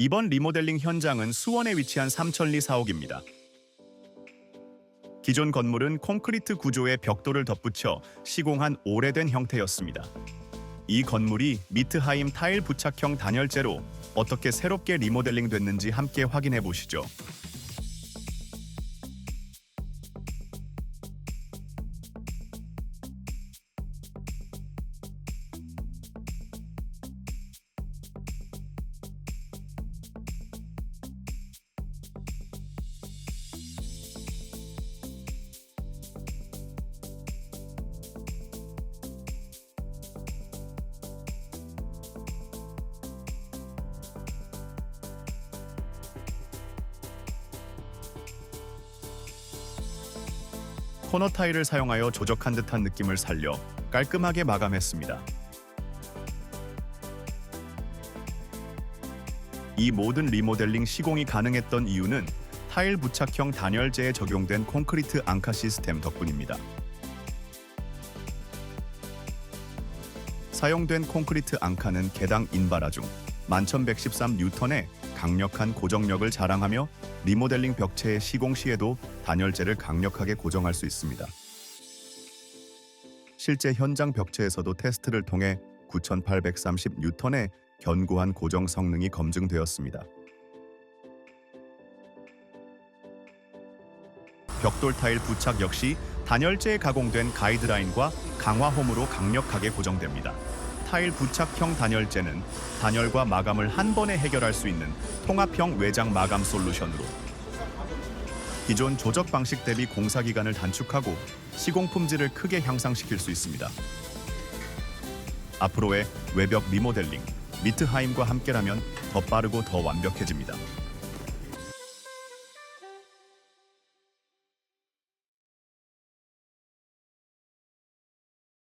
이번 리모델링 현장은 수원에 위치한 삼천리 사옥입니다. 기존 건물은 콘크리트 구조의 벽돌을 덧붙여 시공한 오래된 형태였습니다. 이 건물이 미트하임 타일 부착형 단열재로 어떻게 새롭게 리모델링 됐는지 함께 확인해 보시죠. 코너 타일을 사용하여 조적한 듯한 느낌을 살려 깔끔하게 마감했습니다. 이 모든 리모델링 시공이 가능했던 이유는 타일 부착형 단열재에 적용된 콘크리트 앙카 시스템 덕분입니다. 사용된 콘크리트 앙카는 개당 인바라 중 1113뉴턴의 강력한 고정력을 자랑하며 리모델링 벽체의 시공 시에도 단열재를 강력하게 고정할 수 있습니다. 실제 현장 벽체에서도 테스트를 통해 9830 뉴턴의 견고한 고정 성능이 검증되었습니다. 벽돌 타일 부착 역시 단열재에 가공된 가이드라인과 강화홈으로 강력하게 고정됩니다. 타일 부착형 단열재는 단열과 마감을 한 번에 해결할 수 있는 통합형 외장 마감 솔루션으로 기존 조적 방식 대비 공사 기간을 단축하고 시공 품질을 크게 향상시킬 수 있습니다. 앞으로의 외벽 리모델링 미트하임과 함께라면 더 빠르고 더 완벽해집니다.